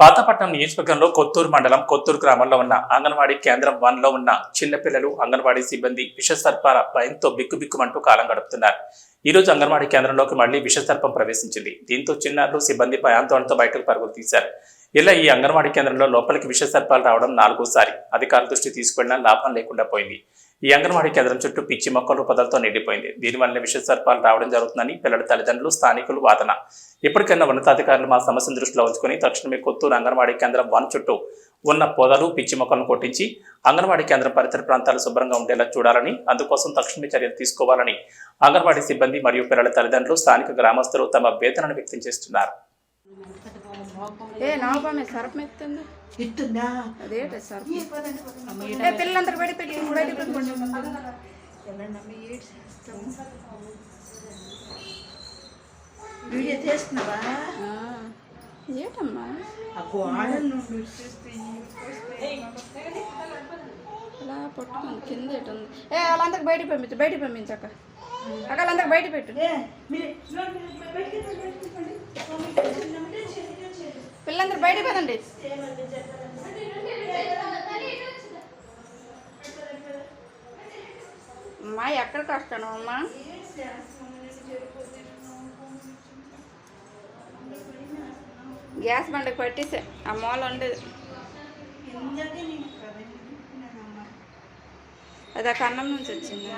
పాతపట్నం నియోజకవర్గంలో కొత్తూరు మండలం కొత్తూరు గ్రామంలో ఉన్న అంగన్వాడీ కేంద్రం వన్లో ఉన్న చిన్నపిల్లలు అంగన్వాడీ సిబ్బంది విషసర్పాల భయంతో బిక్కుబిక్కుమంటూ కాలం గడుపుతున్నారు. ఈ రోజు అంగన్వాడీ కేంద్రంలోకి మళ్ళీ విషసర్పం ప్రవేశించింది. దీంతో చిన్నారులు సిబ్బంది భయాందోళనతో బయటకు పరుగులు తీశారు. ఇలా ఈ అంగన్వాడీ కేంద్రంలో లోపలికి విషసర్పాలు రావడం నాలుగోసారి. అధికారుల దృష్టి తీసుకువెళ్ళినా లాభం లేకుండా పోయింది. ఈ అంగన్వాడీ కేంద్రం చుట్టూ పిచ్చి మొక్కలు పొదలతో నిండిపోయింది. దీనివల్ల విషసర్పాలు రావడం జరుగుతుందని పిల్లల తల్లిదండ్రులు స్థానికులు వాదన. ఇప్పటికైనా ఉన్నతాధికారులు మా సమస్యను దృష్టిలో ఉంచుకొని తక్షణమే కొత్తూరు అంగన్వాడీ కేంద్రం వన్ చుట్టూ ఉన్న పొదలు పిచ్చి మొక్కలను కొట్టించి అంగన్వాడీ కేంద్రం పరిసర ప్రాంతాలు శుభ్రంగా ఉండేలా చూడాలని అందుకోసం తక్షణమే చర్యలు తీసుకోవాలని అంగన్వాడీ సిబ్బంది మరియు పిల్లల తల్లిదండ్రులు స్థానిక గ్రామస్తులు తమ వేదనను వ్యక్తం చేస్తున్నారు. ఏ నాపమే సరపం ఎత్తుంది. ఇస్తుందా అదేట సరపం? ఏ పిల్లలందరూ బయట పెట్టి బయట పెట్టి వీడియో తీస్తున్నావా? ఏటమ్మా? ఆ గోడల నుండి చూస్తే అలా పట్టుకుంది కింద ఎటు ఉంది. ఏ వాళ్ళందరికి బయటికి పంపించు బయటికి పంపించక్క అక్క. వాళ్ళందరికి బయట పెట్టు ఏ, మీరు బయటికి రండి, బయటికి రండి. పిల్లలందరూ బయటికి పదండి. అమ్మా ఎక్కడికి వస్తాను అమ్మా? గ్యాస్ బండకి పట్టేసే ఆ మూల ఉండేది. అది ఆ కన్నం నుంచి వచ్చింది.